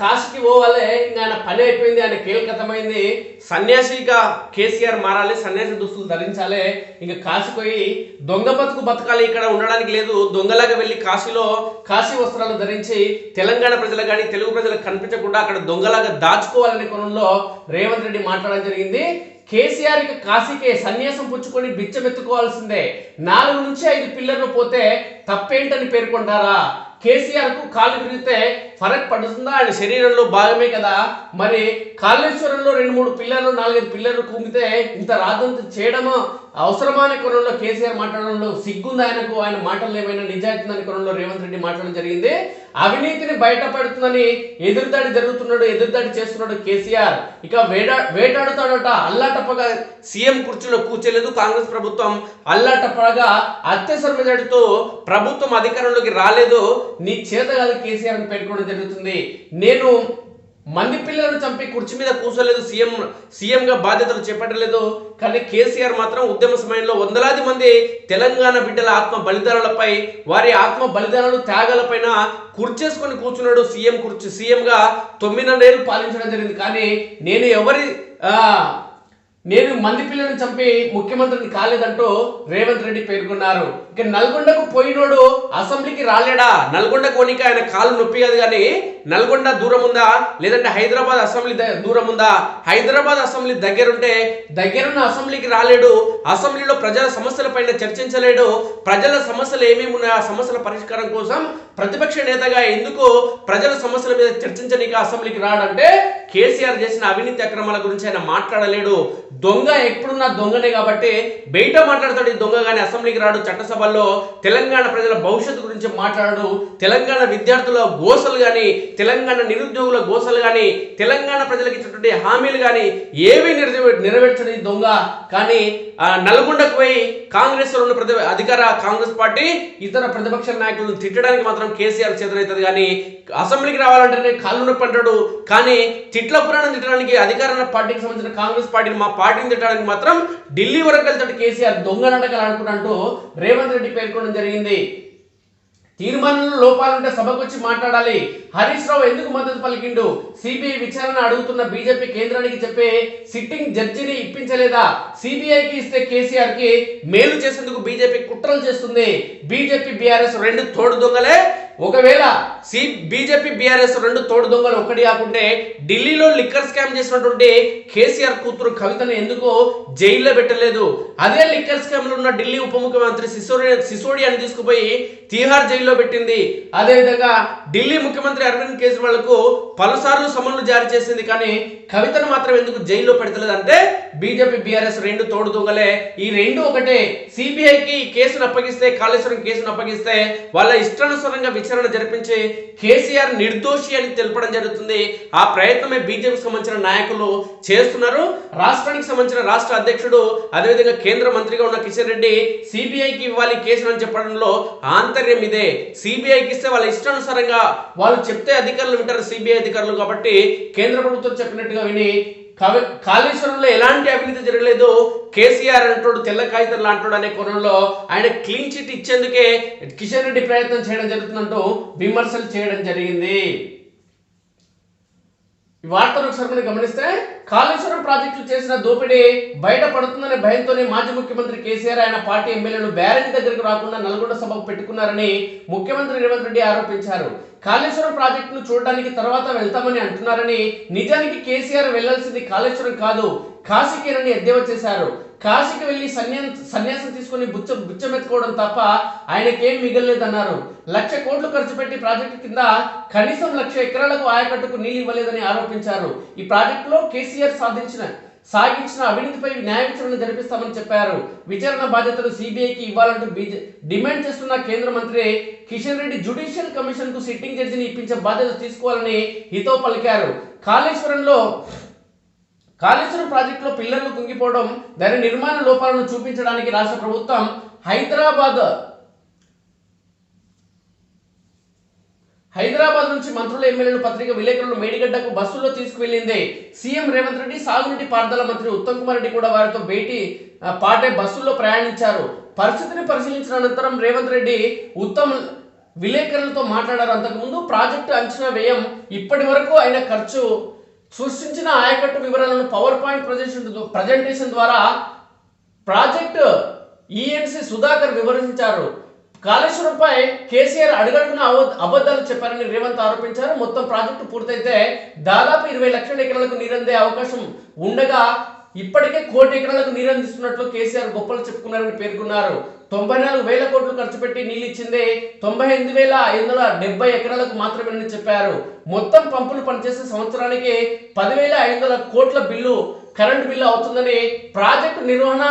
కాశీకి పోవాలే ఇంకా ఆయన పని అయిపోయింది ఆయన కీలకతమైంది. సన్యాసిగా కేసీఆర్ మారాలి సన్యాసి దుస్తులు ధరించాలి. ఇంకా కాశీ పోయి దొంగ బతుకు బతకాలి ఇక్కడ ఉండడానికి లేదు. దొంగలాగా వెళ్ళి కాశీలో కాశీ వస్త్రాలు ధరించి తెలంగాణ ప్రజలు కానీ తెలుగు ప్రజలకు కనిపించకుండా అక్కడ దొంగలాగా దాచుకోవాలనే కోణంలో రేవంత్ రెడ్డి మాట్లాడడం జరిగింది. కేసీఆర్ కాశీకే సన్యాసం పుచ్చుకొని బిచ్చమెత్తుకోవాల్సిందే. నాలుగు నుంచి ఐదు పిల్లర్లు పోతే తప్పేంటని పేర్కొంటారా? కేసీఆర్కు కాలు విరిగితే ఫరక్ పడుతుందా? ఆయన శరీరంలో భాగమే కదా. మరి కాళేశ్వరంలో రెండు మూడు పిల్లర్లు నాలుగైదు పిల్లర్లు కుమితే ఇంత రాదంత చేయడము? అవసరమా అనే కేసీఆర్ మాట్లాడడంలో సిగ్గుంది ఆయనకు? ఆయన మాటలు ఏమైనా నిజాయితీ అనే రేవంత్ రెడ్డి మాట్లాడడం జరిగింది. అవినీతిని బయటపడుతుందని ఎదురుదాడి జరుగుతున్నాడు ఎదురుదాడి చేస్తున్నాడు కేసీఆర్. ఇక వేడా వేటాడుతాడట అల్లాటప్పగా సీఎం కుర్చీలో కూర్చోలేదు కాంగ్రెస్ ప్రభుత్వం. అల్లాటప్పగా అత్యవసర మెజార్టీతో ప్రభుత్వం అధికారంలోకి రాలేదు. నీ చేత కాదు కేసీఆర్ అని పేర్కొనడం జరుగుతుంది. నేను మంది పిల్లలను చంపి కుర్చీ మీద కూర్చోలేదు. సీఎం సీఎంగా బాధ్యతలు చేపట్టలేదు. కానీ కేసీఆర్ మాత్రం ఉద్యమ సమయంలో వందలాది మంది తెలంగాణ బిడ్డల ఆత్మ బలిదానాలపై వారి ఆత్మ బలిదానాలు త్యాగాలపైన కుర్చేసుకొని కూర్చున్నాడు సీఎం కుర్చీ. సీఎంగా తొమ్మిదిన్నరేళ్ళు పాలించడం జరిగింది. కానీ నేను ఎవరి నేను మంది పిల్లలను చంపి ముఖ్యమంత్రిని కాలేదంటూ రేవంత్ రెడ్డి పేర్కొన్నారు. ఇక నల్గొండకు పోయినోడు అసెంబ్లీకి రాలేడా? నల్గొండ కోనిక ఆయన కాలు నొప్పి కాదు కానీ నల్గొండ దూరం ఉందా లేదంటే హైదరాబాద్ అసెంబ్లీ దూరం ఉందా హైదరాబాద్ అసెంబ్లీ దగ్గరుంటే దగ్గరున్న అసెంబ్లీకి రాలేడు అసెంబ్లీలో ప్రజల సమస్యల పైన చర్చించలేడు ప్రజల సమస్యలు ఏమేమి ఉన్నాయో ఆ సమస్యల పరిష్కారం కోసం ప్రతిపక్ష నేతగా ఎందుకు ప్రజల సమస్యల మీద చర్చించడానికి అసెంబ్లీకి రాడంటే కేసీఆర్ చేసిన అవినీతి అక్రమాల గురించి ఆయన మాట్లాడలేడు. దొంగ ఎప్పుడున్నా దొంగనే కాబట్టి బయట మాట్లాడతాడు ఈ దొంగ కానీ అసెంబ్లీకి రాడు చట్టసభల్లో తెలంగాణ ప్రజల భవిష్యత్తు గురించి మాట్లాడు తెలంగాణ విద్యార్థుల గోసలు కానీ తెలంగాణ నిరుద్యోగుల గోసలు కానీ తెలంగాణ ప్రజలకు ఇచ్చినటువంటి హామీలు కానీ ఏవి నెరవే నెరవేర్చడు ఈ దొంగ. కానీ నల్గొండకు పోయి కాంగ్రెస్లో ఉన్న ప్రతి అధికార కాంగ్రెస్ పార్టీ ఇతర ప్రతిపక్ష నాయకులను తిట్టడానికి మాత్రం కేసీఆర్ చేతనవుతుంది కానీ అసెంబ్లీకి రావాలంటేనే కాళ్ళు నొప్పి అంటాడు. కానీ తిట్ల పురాణం తిట్టడానికి అధికార పార్టీకి సంబంధించిన కాంగ్రెస్ పార్టీని మా పార్టీని తిట్టడానికి మాత్రం ఢిల్లీ వరకు వెళ్తాడు కేసీఆర్ దొంగ నాటకాలు ఆడుకుంటూ రేవంత్ రెడ్డి పేర్కొనడం జరిగింది. తీర్మానంలో లోపాలంటే సభకు వచ్చి మాట్లాడాలి. హరీష్ రావు ఎందుకు మద్దతు పలికిండు? సిబిఐ విచారణ అడుగుతున్న బీజేపీ కేంద్రానికి చెప్పే సిట్టింగ్ జడ్జిని ఇప్పించలేదా? సిబిఐకి ఇస్తే కేసీఆర్కి మేలు చేసేందుకు బీజేపీ కుట్రలు చేస్తుంది. బీజేపీ బీఆర్ఎస్ రెండు తోడు దొంగలే. ఒకవేళ సి బీజేపీ బీఆర్ఎస్ రెండు తోడు దొంగలు ఒక్కటి కాకుంటే ఢిల్లీలో లిక్కర్ స్కామ్ చేసినటువంటి కేసీఆర్ కూతురు కవితను ఎందుకు జైల్లో పెట్టలేదు. అదే లిక్కర్ స్కామ్లో ఉన్న ఢిల్లీ ఉప ముఖ్యమంత్రి సిసోడియా సిసోడియాని తీసుకుపోయి తీహార్ జైల్లో పెట్టింది. అదేవిధంగా ఢిల్లీ ముఖ్యమంత్రి అరవింద్ కేజ్రీవాల్కు పలుసార్లు సమన్లు జారీ చేసింది కానీ కవితను మాత్రం ఎందుకు జైల్లో పెడతలేదు అంటే బీజేపీ బీఆర్ఎస్ రెండు తోడు దొంగలే. ఈ రెండు ఒకటే. సిబిఐకి కేసును అప్పగిస్తే కాళేశ్వరం కేసును అప్పగిస్తే వాళ్ళ ఇష్టానుసారంగా విచారణ జరిపించే కేసీఆర్ నిర్దోషి అని తెలపడం జరుగుతుంది. ఆ ప్రయత్నమే బీజేపీకి సంబంధించిన నాయకులు చేస్తున్నారు. రాష్ట్రానికి సంబంధించిన రాష్ట్ర అధ్యక్షుడు అదేవిధంగా కేంద్ర మంత్రిగా ఉన్న కిషన్ రెడ్డి సిబిఐకి ఇవ్వాలి కేసులు అని చెప్పడంలో ఆంతర్యం ఇదే. సిబిఐకి ఇస్తే వాళ్ళ ఇష్టానుసారంగా వాళ్ళు చెప్తే అధికారులు వింటారు సిబిఐ అధికారులు కాబట్టి కేంద్ర ప్రభుత్వం చెప్పినట్టుగా విని కాళేశ్వరంలో ఎలాంటి అవినీతి జరగలేదు కేసీఆర్ అంటాడు తెల్ల కాగితం లాంటాడు అనే కోణంలో ఆయన క్లీన్ చిట్ ఇచ్చేందుకే కిషన్ రెడ్డి ప్రయత్నం చేయడం జరుగుతుందంటూ విమర్శలు చేయడం జరిగింది. ఈ వార్తను ఒకసారి మనం గమనిస్తే కాళేశ్వరం ప్రాజెక్టులు చేసిన దోపిడీ బయటపడుతుందనే భయంతోనే మాజీ ముఖ్యమంత్రి కేసీఆర్ ఆయన పార్టీ ఎమ్మెల్యేలు బ్యారేజ్ దగ్గరకు రాకుండా నల్గొండ సభకు పెట్టుకున్నారని ముఖ్యమంత్రి రేవంత్ రెడ్డి ఆరోపించారు. కాళేశ్వరం ప్రాజెక్టును చూడడానికి తర్వాత వెళ్తామని అంటున్నారని నిజానికి కేసీఆర్ వెళ్ళాల్సింది కాళేశ్వరం కాదు కాశీకేరని ఎద్దేవా చేశారు. కాశీకి వెళ్ళి సన్యా సన్యాసం తీసుకుని బుచ్చ బుచ్చమెత్తుకోవడం తప్ప ఆయనకేం మిగలలేదన్నారు లక్ష కోట్లు ఖర్చు పెట్టి ప్రాజెక్టు కింద కనీసం లక్ష ఎకరాలకు ఆయకట్టుకు నీళ్ళు ఇవ్వలేదని ఆరోపించారు. ఈ ప్రాజెక్టులో కేసీఆర్ సాధించిన సాగించిన అవినీతిపై న్యాయ విచారణ జరిపిస్తామని చెప్పారు. విచారణ బాధ్యతలు సిబిఐకి ఇవ్వాలంటూ డిమాండ్ చేస్తున్న కేంద్ర మంత్రి కిషన్ రెడ్డి జ్యుడిషియల్ కమిషన్కు సిట్టింగ్ జడ్జిని ఇప్పించే బాధ్యత తీసుకోవాలని హితో పలికారు. కాళేశ్వరంలో కాళేశ్వరం ప్రాజెక్టులో పిల్లర్లు కుంగిపోవడం దాని నిర్మాణ లోపాలను చూపించడానికి రాష్ట్ర ప్రభుత్వం హైదరాబాద్ హైదరాబాద్ నుంచి మంత్రుల ఎమ్మెల్యేలు పత్రిక విలేకరులు మేడిగడ్డకు బస్సులో తీసుకువెళ్ళింది సీఎం రేవంత్ రెడ్డి. సాగునీటి పారుదల మంత్రి ఉత్తమ్ కుమార్ రెడ్డి కూడా వారితో భేటీ పాటే బస్సుల్లో ప్రయాణించారు. పరిస్థితిని పరిశీలించిన అనంతరం రేవంత్ రెడ్డి ఉత్తమ్ విలేకరులతో మాట్లాడారు. అంతకుముందు ప్రాజెక్టు అంచనా వ్యయం ఇప్పటి వరకు అయిన ఖర్చు సృష్టించిన ఆయకట్టు వివరాలను పవర్ పాయింట్ ప్రజెంటేషన్ ప్రజెంటేషన్ ద్వారా ప్రాజెక్టు ఈఎన్సి సుధాకర్ వివరించారు. కాళేశ్వరంపై కేసీఆర్ అడుగడుగున అబద్ధాలు చెప్పారని రేవంత్ ఆరోపించారు. మొత్తం ప్రాజెక్టు పూర్తయితే దాదాపు ఇరవై లక్షల ఎకరాలకు నీరందే అవకాశం ఉండగా ఇప్పటికే కోటి ఎకరాలకు నీరందిస్తున్నట్లు కేసీఆర్ గొప్పలు చెప్పుకున్నారని పేర్కొన్నారు. తొంభై నాలుగు వేల కోట్లు ఖర్చు పెట్టి నీళ్ళు ఇచ్చింది తొంభై ఎనిమిది వేల ఐదు వందల డెబ్బై ఎకరాలకు మాత్రమేనని చెప్పారు. మొత్తం పంపులు పనిచేసే సంవత్సరానికి పదివేల ఐదు వందల కోట్ల బిల్లు కరెంట్ బిల్లు అవుతుందని ప్రాజెక్టు నిర్వహణ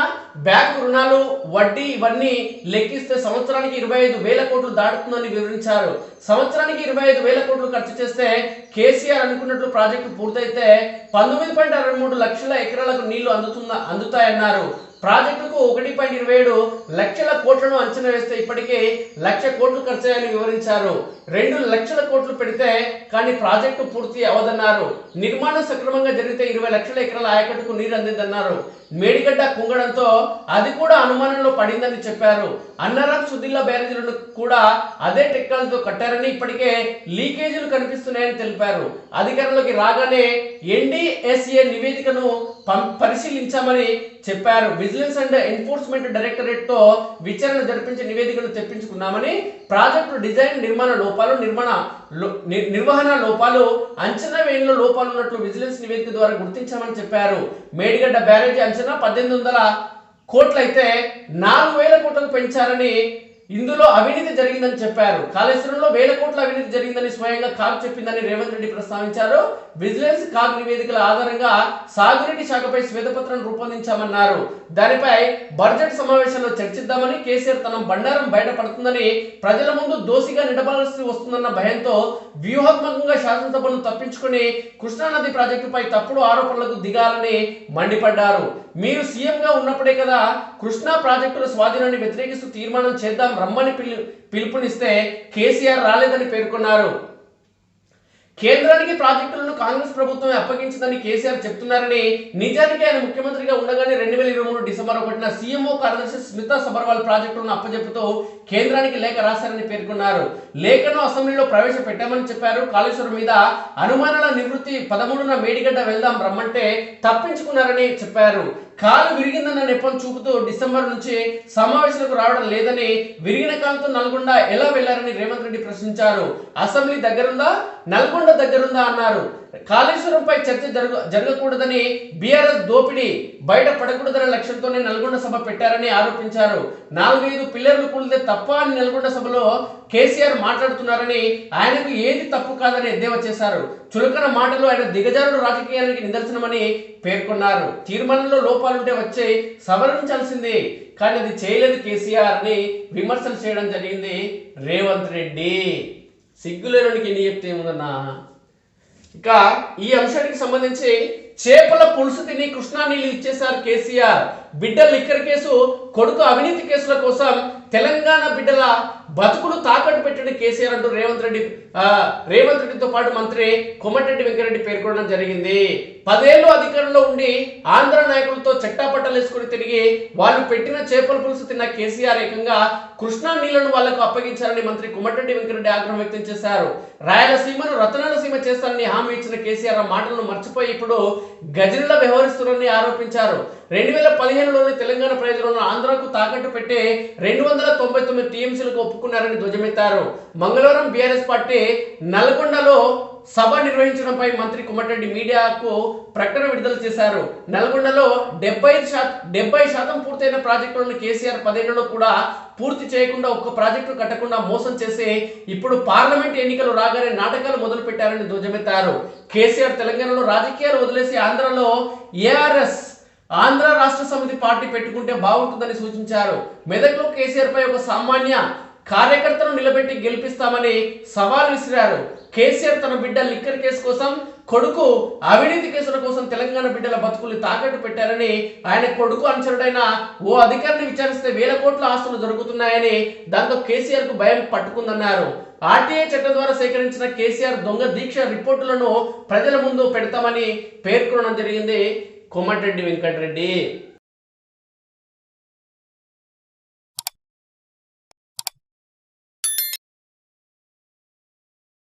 బ్యాంకు రుణాలు వడ్డీ ఇవన్నీ లెక్కిస్తే సంవత్సరానికి ఇరవై ఐదు వేల కోట్లు దాటుతుందని వివరించారు. సంవత్సరానికి ఇరవై ఐదు వేల కోట్లు ఖర్చు చేస్తే కేసీఆర్ అనుకున్నట్లు ప్రాజెక్టు పూర్తయితే పంతొమ్మిది పాయింట్ అరవై మూడు లక్షల ఎకరాలకు నీళ్ళు అందుతున్న అందుతాయన్నారు. ప్రాజెక్టుకు ఒకటి పాయింట్ ఇరవై ఏడు లక్షల కోట్లను అంచనా వేస్తే ఇప్పటికే లక్ష కోట్లు ఖర్చయ్యాయని వివరించారు. రెండు లక్షల కోట్లు పెడితే కానీ ప్రాజెక్టు పూర్తి అవదన్నారు. నిర్మాణం సక్రమంగా జరిగితే ఇరవై లక్షల ఎకరాల ఆయకట్టుకు నీరు అందిందన్నారు. మేడిగడ్డ కుంగడంతో అది కూడా అనుమానంలో పడిందని చెప్పారు. అన్నారం సుదిల్లా బ్యారేజీలను కూడా అదే టెక్నాలజీతో కట్టారని ఇప్పటికే లీకేజీలు కనిపిస్తున్నాయని తెలిపారు. అధికారంలోకి రాగానే ఎన్డీఎస్ఏ నివేదికను పం- పరిశీలించామని చెప్పారు. విజిలెన్స్ అండ్ ఎన్ఫోర్స్మెంట్ డైరెక్టరేట్తో విచారణ జరిపించి నివేదికను తెప్పించుకున్నామని ప్రాజెక్టు డిజైన్ నిర్మాణ లోపాలు నిర్మాణ లో- నిర్వహణ లోపాలు అంచనా వేయంలో లోపాలు ఉన్నట్లు విజిలెన్స్ నివేదిక ద్వారా గుర్తించామని చెప్పారు. మేడిగడ్డ బ్యారేజీ అంచనా పద్దెనిమిది వందల కోట్లయితే నాలుగు వేల కోట్లకు పెంచారని ఇందులో అవినీతి జరిగిందని చెప్పారు. కాళేశ్వరంలో వేల కోట్ల అవినీతి జరిగిందని స్వయంగా కాగ్ చెప్పిందని రేవంత్ రెడ్డి ప్రస్తావించారు. విజిలెన్స్ కాగ్ నివేదికల ఆధారంగా సాగునీటి శాఖపై శ్వేతపత్రం రూపొందించామన్నారు. దానిపై బడ్జెట్ సమావేశంలో చర్చిద్దామని కేసీఆర్ తన బండారం బయటపడుతుందని ప్రజల ముందు దోషిగా నిలబడాల్సి వస్తుందన్న భయంతో వ్యూహాత్మకంగా శాసనసభను తప్పించుకుని కృష్ణానది ప్రాజెక్టుపై తప్పుడు ఆరోపణలకు దిగాలని మండిపడ్డారు. మీరు సీఎంగా ఉన్నప్పుడే కదా కృష్ణా ప్రాజెక్టుల స్వాధీనాన్ని వ్యతిరేకిస్తూ తీర్మానం చేద్దాం రమ్మని పిలు పిలుపునిస్తే కేసీఆర్ రాలేదని పేర్కొన్నారు. కేంద్రానికి ప్రాజెక్టులను కాంగ్రెస్ ప్రభుత్వమే అప్పగించిందని కేసీఆర్ చెప్తున్నారని నిజానికి ఆయన ముఖ్యమంత్రిగా ఉండగానే రెండు వేల ఇరవై మూడు డిసెంబర్ ఒకటిన సీఎంఓ కార్యదర్శి స్మితా సబర్వాల్ ప్రాజెక్టులను అప్పజెపుతూ కేంద్రానికి లేఖ రాశారని పేర్కొన్నారు. లేఖను అసెంబ్లీలో ప్రవేశపెట్టామని చెప్పారు. కాళేశ్వరం మీద అనుమానాల నివృత్తి పదమూడున మేడిగడ్డ వెళ్దాం రమ్మంటే తప్పించుకున్నారని చెప్పారు. కాలు విరిగిందన్న నెపం చూపుతూ డిసెంబర్ నుంచి సమావేశాలకు రావడం లేదని విరిగిన కాలుతో నల్గొండ ఎలా వెళ్ళారని రేవంత్ రెడ్డి ప్రశ్నించారు. అసెంబ్లీ దగ్గరుందా? నల్గొండ దగ్గరుందా అన్నారు. కాళేశ్వరంపై చర్చ జరగ జరగకూడదని బీఆర్ఎస్ దోపిడీ బయట పడకూడదనే లక్ష్యంతోనే నల్గొండ సభ పెట్టారని ఆరోపించారు. నాలుగైదు పిల్లర్లు కూలితే తప్ప అని నల్గొండ సభలో కేసీఆర్ మాట్లాడుతున్నారని ఆయనకు ఏది తప్పు కాదని ఎద్దేవా చేశారు. చులకన మాటలు ఆయన దిగజారుడు రాజకీయానికి నిదర్శనమని పేర్కొన్నారు. తీర్మానంలో లోపాలుంటే వచ్చే సవరించాల్సిందే కానీ అది చేయలేదు కేసీఆర్ అని విమర్శలు చేయడం జరిగింది రేవంత్ రెడ్డి. సిగ్గులేరునికి ఎన్ని చెప్తే ఏముందన్నా ఇక ఈ అంశానికి సంబంధించి చేపల పులుసు తిని కృష్ణా నీళ్ళు ఇచ్చేశారు కేసీఆర్. బిడ్డ లిక్కర్ కేసు కొడుకు అవినీతి కేసుల కోసం తెలంగాణ బిడ్డల బతుకులు తాకట్టు పెట్టిన కేసీఆర్ అంటూ రేవంత్ రెడ్డి రేవంత్ రెడ్డితో పాటు మంత్రి కొమటిరెడ్డి వెంకరెడ్డి పేర్కొనడం జరిగింది. పదేళ్ళు అధికారంలో ఉండి ఆంధ్ర నాయకులతో చెట్టాపట్టలు వేసుకుని తిరిగి వాళ్ళు పెట్టిన చేపల పులుసు తిన్న కేసీఆర్ ఏకంగా కృష్ణా నీళ్ళను వాళ్ళకు అప్పగించారని మంత్రి కుమ్మటిరెడ్డి వెంకరెడ్డి ఆగ్రహం వ్యక్తం చేశారు. రాయలసీమను రతనాలసీమ చేస్తానని హామీ ఇచ్చిన కేసీఆర్ ఆ మాటలను మర్చిపోయి ఇప్పుడు గజనిలా వ్యవహరిస్తున్నారని ఆరోపించారు. రెండు వేల పదిహేనులోనే తెలంగాణ ప్రజలను ఆంధ్రకు తాకట్టు పెట్టి రెండు వందల తొంభై తొమ్మిది టీఎంసీలకు ఒప్పుకున్నారని ధ్వజమెత్తారు. మంగళవారం బీఆర్ఎస్ పార్టీ నల్గొండలో సభ నిర్వహించడంపై మంత్రి కుమ్మటిరెడ్డి మీడియాకు ప్రకటన విడుదల చేశారు. నల్గొండలో డెబ్బై శాతం డెబ్బై శాతం పూర్తయిన ప్రాజెక్టులను కేసీఆర్ పదేళ్ళలో కూడా పూర్తి చేయకుండా ఒక్క ప్రాజెక్టు కట్టకుండా మోసం చేసి ఇప్పుడు పార్లమెంట్ ఎన్నికలు రాగానే నాటకాలు మొదలు పెట్టారని ధ్వజమెత్తారు. కేసీఆర్ తెలంగాణలో రాజకీయాలు వదిలేసి ఆంధ్రలో ఏఆర్ఎస్ ఆంధ్ర రాష్ట్ర సమితి పార్టీ పెట్టుకుంటే బాగుంటుందని సూచించారు. మెదక్లో కేసీఆర్ పై ఒక సామాన్య కార్యకర్తను నిలబెట్టి గెలిపిస్తామని సవాల్ విసిరారు. కేసీఆర్ తన బిడ్డ లిక్కర్ కేసు కోసం కొడుకు అవినీతి కేసుల కోసం తెలంగాణ బిడ్డల బతుకుల్ని తాకట్టు పెట్టారని ఆయన కొడుకు అనుచరుడైన ఓ అధికారిని విచారిస్తే వేల కోట్ల ఆస్తులు దొరుకుతున్నాయని దాంతో కేసీఆర్కు భయం పట్టుకుందన్నారు. ఆర్టీఐ చట్టం ద్వారా సేకరించిన కేసీఆర్ దొంగ దీక్ష రిపోర్టులను ప్రజల ముందు పెడతామని పేర్కొనడం జరిగింది. కోమటిరెడ్డి వెంకటరెడ్డి.